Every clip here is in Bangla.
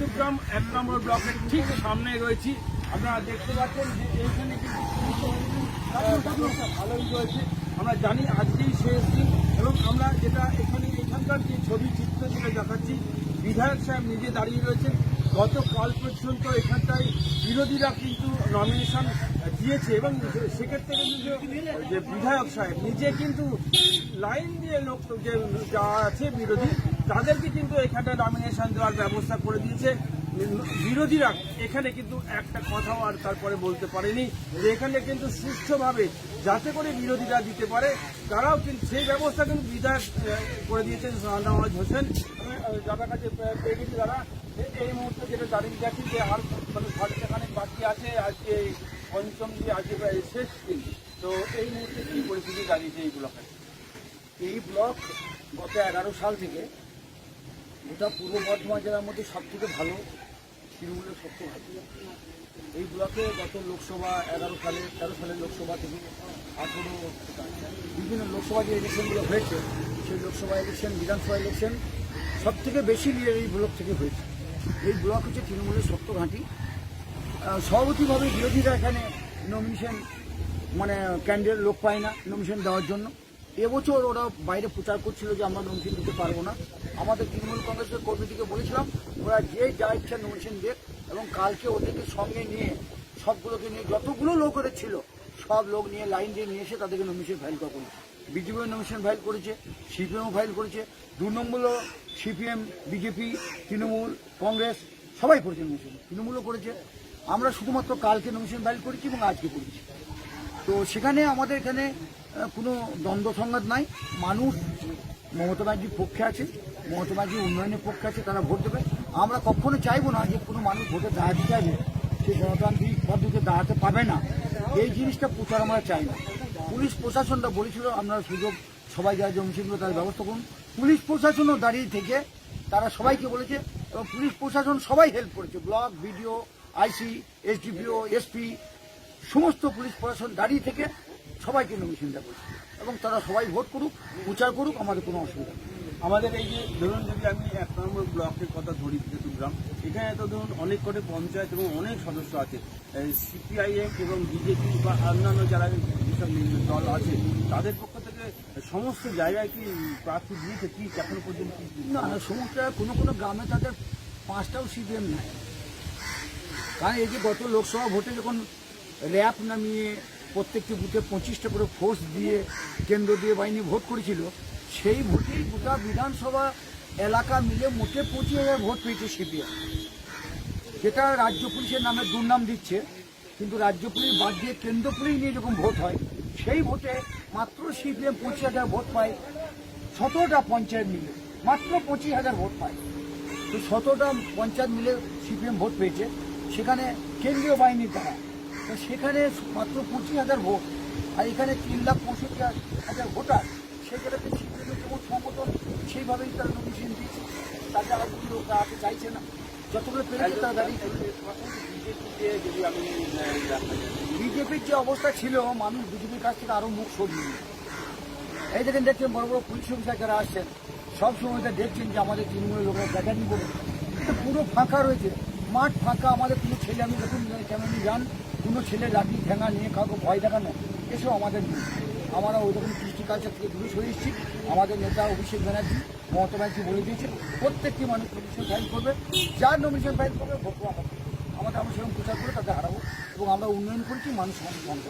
চট্টগ্রাম এক নম্বর ব্লকের ঠিক সামনে রয়েছি। আপনারা দেখতে পাচ্ছেন যে এইখানে কিন্তু ভালোই রয়েছে। আমরা জানি আজকেই শেষ দিন এবং আমরা যেটা এখানে এখানকার যে ছবি চিত্র যেটা দেখাচ্ছি, বিধায়ক সাহেব নিজে দাঁড়িয়ে রয়েছেন। গতকাল পর্যন্ত এখানটায় বিরোধীরা কিন্তু নমিনেশন দিয়েছে এবং সেক্ষেত্রে কিন্তু যে বিধায়ক সাহেব নিজে কিন্তু লাইন দিয়ে লোক যে যা আছে বিরোধী তাদেরকে কিন্তু এখানটায় নমিনেশন দেওয়ার ব্যবস্থা করে দিয়েছে। বিরোধীরা এখানে কিন্তু একটা কথাও আর তারপরে বলতে পারেনি যে এখানে কিন্তু সুষ্ঠুভাবে যাতে করে বিরোধীরা দিতে পারে, তারাও কিন্তু সেই ব্যবস্থা কিন্তু বিধায়ক করে দিয়েছেন শাহনওয়াজ হোসেন। যাদের কাছে পেয়ে গেছি তারা এই মুহূর্তে যেটা দাঁড়িয়ে যাচ্ছি যে আর মানে ঘন্টাখানে বাকি আছে, আজকে পঞ্চম দিয়ে আজকে শেষ দিন। তো এই মুহূর্তে কি পরিস্থিতি দাঁড়িয়েছে এই ব্লকে? এই ব্লক গত এগারো সাল থেকে গোটা পূর্ব বর্ধমান জেলার মধ্যে সব থেকে ভালো, তৃণমূলের সত্য ভালো। এই ব্লকে গত লোকসভা এগারো সালে, তেরো সালের লোকসভা থেকে আঠেরো বিভিন্ন লোকসভা যে ইলেকশনগুলো হয়েছে, সেই লোকসভা ইলেকশন বিধানসভা ইলেকশন সব থেকে বেশি লিডার এই ব্লক থেকে হয়েছে। এই ব্লক হচ্ছে তৃণমূলের সত্য ঘাঁটি সভাপতিভাবে বিরোধীরা এখানে নমিনেশন মানে ক্যান্ডিডেট লোক পায় না নমিনেশন দেওয়ার জন্য। এবছর ওরা বাইরে প্রচার করছিল যে আমরা নমিনেশন দিতে পারব না। আমাদের তৃণমূল কংগ্রেসের কর্মীটিকে বলেছিলাম, ওরা যে যা ইচ্ছা নমিনেশন দেখ এবং কালকে ওদেরকে সঙ্গে নিয়ে সবগুলোকে নিয়ে যতগুলো লোক ওদের ছিল, সব লোক নিয়ে লাইন দিয়ে নিয়ে এসে তাদেরকে নমিনেশন ফাইল করা করেছে। বিজেপিও নমিনেশন ফাইল করেছে সিপিএমও ফাইল করেছে, দু নম্বরও সিপিএম বিজেপি তৃণমূল, কংগ্রেস, সবাই করেছে নমিনেশন তৃণমূলও করেছে। আমরা শুধুমাত্র কালকে নমিনেশন ফাইল করেছি এবং আজকে করেছি। তো সেখানে আমাদের এখানে কোনো দ্বন্দ্ব সংঘাত নাই। মানুষ, মমতা ব্যানার্জির পক্ষে আছে। মমতা উন্নয়নের পক্ষে আছে, তারা ভোট দেবে। আমরা কখনো চাইব না যে কোনো মানুষ ভোটে দাঁড়াতে চাইবে। সে গণতান্ত্রিক পদ্ধতিতে দাঁড়াতে পাবে না। এই জিনিসটা প্রচার আমরা চাই না। পুলিশ প্রশাসনটা বলেছিল, আপনারা সুযোগ সবাই যারা জমছিল তার ব্যবস্থা করুন। পুলিশ প্রশাসনও দাঁড়িয়ে থেকে তারা সবাইকে বলেছে, এবং পুলিশ প্রশাসন সবাই হেল্প করেছে। Block, BDO, IC, SDPO, SP, সমস্ত পুলিশ প্রশাসন দাঁড়িয়ে থেকে সবাইকে নমিনেশনটা করছে এবং তারা সবাই ভোট করুক, প্রচার করুক, আমাদের কোনো অসুবিধা নেই। আমাদের এই যে, ধরুন যদি আমি এক নম্বর ব্লকের কথা ধরি চট্টগ্রাম এখানে তো ধরুন অনেক কটে পঞ্চায়েত এবং অনেক সদস্য আছে। সিপিআইএম এবং বিজেপি বা অন্যান্য যারা যেসব দল আছে, তাদের পক্ষ থেকে সমস্ত জায়গায় কি প্রার্থী দিয়েছে? কি এখনও পর্যন্ত না সমস্যা কোনো কোনো গ্রামে তাদের পাঁচটাও সিপিএম নাই। কারণ এই যে গত লোকসভা ভোটে যখন র্যাপ নামিয়ে প্রত্যেকটি বুথে পঁচিশটা করে ফোর্স দিয়ে কেন্দ্র দিয়ে বাহিনী ভোট করেছিল সেই ভোটেই গোটা বিধানসভা এলাকা মিলে মোটে পঁচিশ হাজার ভোট পেয়েছে সিপিএম। যেটা রাজ্য পুলিশের নামে দুর্নাম দিচ্ছে, কিন্তু রাজ্য পুলিশ বাদ দিয়ে কেন্দ্র পুলিশ নিয়ে যখন ভোট হয়, সেই ভোটে মাত্র সিপিএম পঁচিশ হাজার ভোট পায় সতেরোটা পঞ্চায়েত মিলে, মাত্র পঁচিশ হাজার ভোট পায়। তো সতেরোটা পঞ্চায়েত মিলে সিপিএম ভোট পেয়েছে, সেখানে কেন্দ্রীয় বাহিনীর দ্বারা তো সেখানে মাত্র পঁচিশ হাজার ভোট, আর এখানে তিন লাখ পঁয়ষট্টি হাজার ভোটার সেখানে সেইভাবেই তারা নমিনেশন দিয়েছে তাতে আবার কোনো লোক দাঁড়াতে চাইছে না। যতগুলো পেরেছে তারা দাঁড়িয়ে যদি দেখা বিজেপির যে অবস্থা ছিল, মানুষ বিজেপির কাছ থেকে আরও মুখ সরিয়ে এই দেখেন, দেখছেন বড় বড় পুলিশ অফিসার যারা আসছেন, সব সময় দেখছেন যে আমাদের তৃণমূলের লোকেরা দেখানি বলে কিন্তু পুরো ফাঁকা রয়েছে। মাঠ ফাঁকা, আমাদের কোনো ছেলে আমি দেখুন, কেমন যান কোনো ছেলে লাঠি ঠেঙা নিয়ে কাউকে ভয় দেখানো, এসব আমাদের নেই। আমরা ওই রকম কৃষ্টি কালচার থেকে দূরে সরে এসেছি। আমাদের নেতা অভিষেক ব্যানার্জি, মমতা ব্যানার্জি বলে দিয়েছেন, প্রত্যেকটি মানুষ নমিনেশন ফাইল করবে। যার নমিনেশন ফাইল করবে ভোটও আমাদের আমাদের আমরা সেরকম প্রচার করে তাদের হারাবো এবং আমরা উন্নয়ন করেছি, মানুষ আমাদের মনে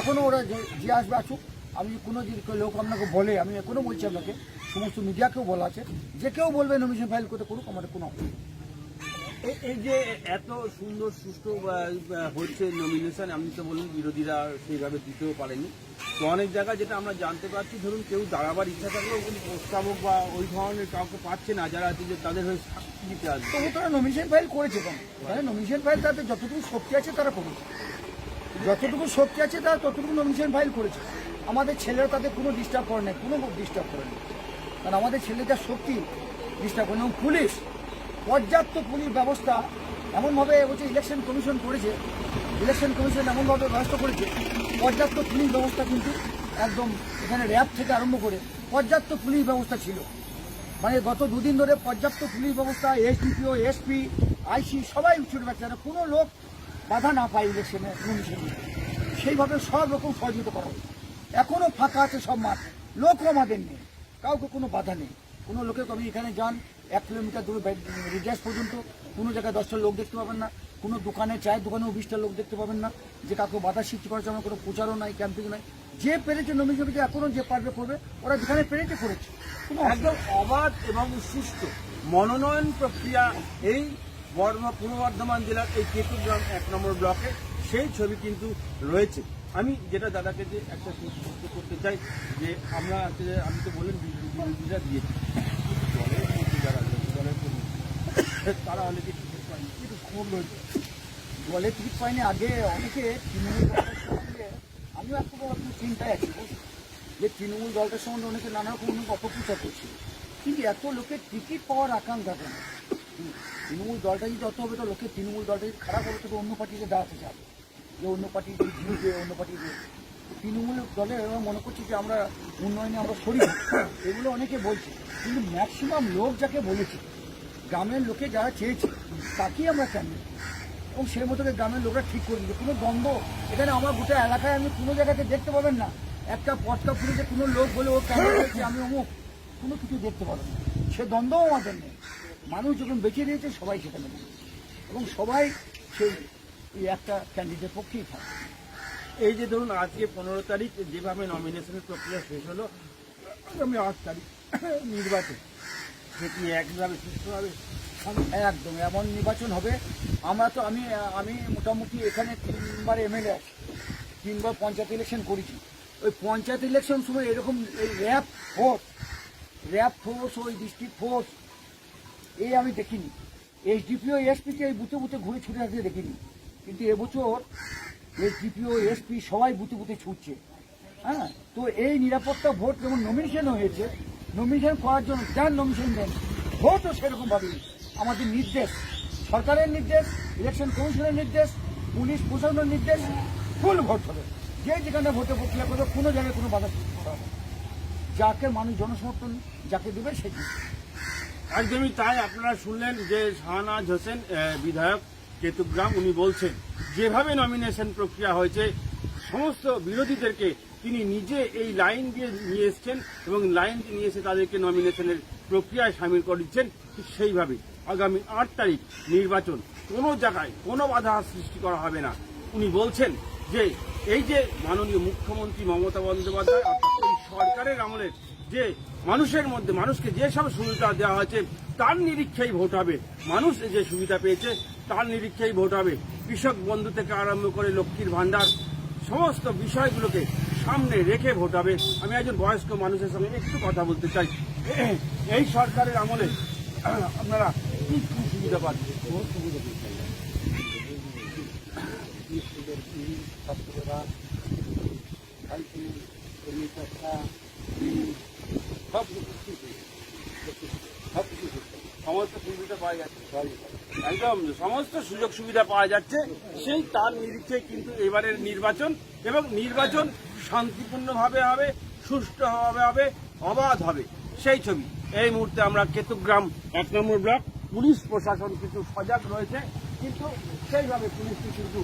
এখনও ওরা যে যে আসবে আসুক, আমি কোনো যদি লোক আপনাকে বলে, আমি এখনও বলছি আপনাকে, সমস্ত মিডিয়াকেও বলা আছে, যে কেউ বলবে নমিনেশন ফাইল করতে করুক, আমাদের কোনো। এই- যে এত সুন্দর বা হচ্ছে নমিনেশন আপনি তো বলুন বিরোধীরা সেইভাবে দিতেও পারেনি। তো অনেক জায়গায় যেটা আমরা জানতে পারছি, ধরুন কেউ দাঁড়াবার ইচ্ছা থাকলেও কিন্তু প্রস্তাবক বা ওই ধরনের কাউকে পাচ্ছে না, যারা আছে যে তাদের হয়ে সাক্ষী দিতে আসবে। তবু তারা নমিনেশন ফাইল করেছে কেন তারা নমিনেশন ফাইল তাদের যতটুকু শক্তি আছে তারা করেছে যতটুকু শক্তি আছে তারা ততটুকু নমিনেশন ফাইল করেছে। আমাদের ছেলেরা তাদের কোনো ডিস্টার্ব করে নাই, কোনো ডিস্টার্ব করে নাই। কারণ আমাদের ছেলেদের শক্তি ডিস্টার্ব করে না। পুলিশ পর্যাপ্ত পুলিশ ব্যবস্থা এমনভাবে হচ্ছে ইলেকশন কমিশন করেছে ইলেকশন কমিশন এমনভাবে ব্যবস্থা করেছে, পর্যাপ্ত পুলিশ ব্যবস্থা কিন্তু একদম এখানে র্যাব থেকে আরম্ভ করে পর্যাপ্ত পুলিশ ব্যবস্থা ছিল। মানে গত দুদিন ধরে পর্যাপ্ত পুলিশ ব্যবস্থা, এসডিপিও, এসপি, আইসি সবাই ছুটে না কোনো লোক বাধা না পায় ইলেকশনে নমিনেশনে সেইভাবে সব রকম সহযোগিতা করা হচ্ছে এখনও ফাঁকা আছে সব মাঠ, লোকও আমাদের নেই, কাউকে কোনো বাধা নেই। কোনো লোকের আপনি এখানে যান, এক কিলোমিটার দূরে রিজার্ভ পর্যন্ত কোনো জায়গায় দশটা লোক দেখতে পাবেন না, কোনো দোকানে, চায়ের দোকানেও বিশটা লোক দেখতে পাবেন না, যে কাউকে বাধা সৃষ্টি করার জন্য কোনো প্রচারও নাই, ক্যাম্পিং নাই। যে পেরেছে নমিনেশন এখনও যে পারবে করবে, ওরা যেখানে পেরেছে করেছে। একদম অবাধ এবং সুস্থ মনোনয়ন প্রক্রিয়া এই পূর্ব বর্ধমান জেলার এই কেতুগ্রাম এক নম্বর ব্লকে, সেই ছবি কিন্তু রয়েছে। আমি যেটা দাদাকে যে একটা প্রশ্ন করতে চাই যে আমরা আমি তো বললেন বিরোধী- বিরোধীরা দিয়েছি। দলের মধ্যে যারা তারা অনেকে টিকিট পায়নি? কিন্তু খবর রয়েছে? দলে টিকিট পাইনি আগে অনেকে তৃণমূল আমিও একটু একটু চিন্তায় আছি যে তৃণমূল দলটার সম্বন্ধে অনেকে নানা রকম অনেক অপপ্রচার করছে। কিন্তু এত লোকের টিকিট পাওয়ার আকাঙ্ক্ষা হুম, তৃণমূল দলটা যদি অত হবে তো লোকের তৃণমূল দলটা যদি খারাপ হবে তো অন্য পার্টিতে দাঁড়াতে যাবে যে অন্য পার্টি জিতবে অন্য পার্টি তৃণমূল দলে এরা মনে করছে যে আমরা উন্নয়নে আমরা সরি এগুলো অনেকে বলছে, কিন্তু ম্যাক্সিমাম লোক যাকে বলেছে, গ্রামের লোকে যারা চেয়েছে, তাকেই আমরা ক্যান্ডিডেট এবং সেই মতো গ্রামের লোকরা ঠিক করে দিচ্ছে কোনো দ্বন্দ্ব, এখানে আমার গোটা এলাকায় আমি কোনো জায়গাতে দেখতে পাবেন না। একটা পটকা ফুলে যে কোনো লোক বলে, ও কেন হয়েছে আমি অমুক। কোনো কিছু দেখতে পাবেন না। সে দ্বন্দ্বও আমাদের নেই। মানুষ যখন বেছে দিয়েছে সবাই সেখানে। এবং সবাই সেই এই একটা ক্যান্ডিডেট পক্ষেই থাকে। এই যে ধরুন, আজকে পনেরো তারিখ, যেভাবে নমিনেশনের প্রক্রিয়া শেষ হলো, আগামী আট তারিখ নির্বাচন। সেটি একইভাবে সুস্থভাবে একদম এমন নির্বাচন হবে। আমরা তো, আমি আমি মোটামুটি এখানে তিনবার এমএলএ আছি তিনবার পঞ্চায়েত ইলেকশন করেছি। ওই পঞ্চায়েত ইলেকশন সময় এরকম এই র্যাব ফোর্স র্যাব ফোর্স ওই ডিস্ট্রিক্ট ফোর্স এই আমি দেখিনি। এসডিপিও এসপিকে এই বুথে বুথে ঘুরে ছুটে আসতে দেখিনি। কিন্তু এবছর এসডিপিও এসপি সবাই বুথে বুথে ছুটছে। হ্যাঁ? তো এই নিরাপত্তা ভোট যেমন নমিনেশন হয়েছে নমিনেশন করার জন্য যার নমিনেশন দেন ভোটও সেরকমভাবেই আমাদের নির্দেশ, সরকারের নির্দেশ ইলেকশন কমিশনের নির্দেশ, পুলিশ প্রশাসনের নির্দেশ ফুল ভোট হবে। যে যেখানে ভোটে প্রক্রিয়া করবে কোনো জায়গায় কোনো বাধা হবে যাকে মানুষ জনসমর্থন, যাকে দেবে সেটি একদমই তাই, আপনারা শুনলেন যে শাহনাজ হোসেন বিধায়ক। কেতুগ্রাম উনি বলছেন, যেভাবে নমিনেশন প্রক্রিয়া হয়েছে, সমস্ত বিরোধীদেরকে তিনি নিজে এই লাইন দিয়ে নিয়ে এসছেন এবং লাইন নিয়ে এসে তাদেরকে নমিনেশনের প্রক্রিয়ায় সামিল করে দিচ্ছেন ঠিক সেইভাবে। আগামী আট তারিখ নির্বাচন, কোনো জায়গায় কোনো বাধা সৃষ্টি করা হবে না। উনি বলছেন যে, এই যে মাননীয় মুখ্যমন্ত্রী মমতা বন্দ্যোপাধ্যায় অর্থাৎ এই সরকারের আমলের যে মানুষের মধ্যে, মানুষকে যেসব সুবিধা দেওয়া হয়েছে, তার নিরীক্ষেই ভোট হবে। মানুষ যে সুবিধা পেয়েছে তার নিরীক্ষেই ভোট হবে। কৃষক বন্ধু থেকে আরম্ভ করে লক্ষ্মীর ভান্ডার সমস্ত বিষয়গুলোকে সামনে রেখে ভোট হবে। আমি একজন বয়স্ক মানুষের সঙ্গে একটু কথা বলতে চাই। এই সরকারের আমলে আপনারা কি কি সুবিধা পাচ্ছেন সব কিছু সমস্ত সুবিধা পাওয়া যাচ্ছে একদম সমস্ত সুযোগ সুবিধা পাওয়া যাচ্ছে, সেই তার নিরিখে কিন্তু এবারের নির্বাচন এবং নির্বাচন শান্তিপূর্ণভাবে হবে, সুষ্ঠুভাবে হবে, অবাধ হবে, সেই ছবি। এই মুহূর্তে আমরা কেতুগ্রাম এক নম্বর ব্লক, পুলিশ প্রশাসন কিন্তু সজাগ রয়েছে, কিন্তু সেইভাবে পুলিশকে কিন্তু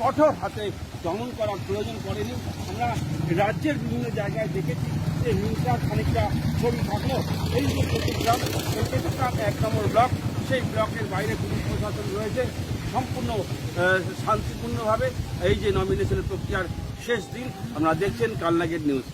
কঠোর হাতে দমন করার প্রয়োজন পড়েনি। আমরা রাজ্যের বিভিন্ন জায়গায় দেখেছি যে হিংসা খানিকটা ছবি থাকলেও এই যে কেতুগ্রাম, এই চট্টগ্রাম এক নম্বর ব্লক সেই ব্লকের বাইরে পুলিশ প্রশাসন রয়েছে। সম্পূর্ণ শান্তিপূর্ণভাবে এই যে নমিনেশনের প্রক্রিয়ার শেষ দিন আপনারা দেখছেন কালনাগের নিউজ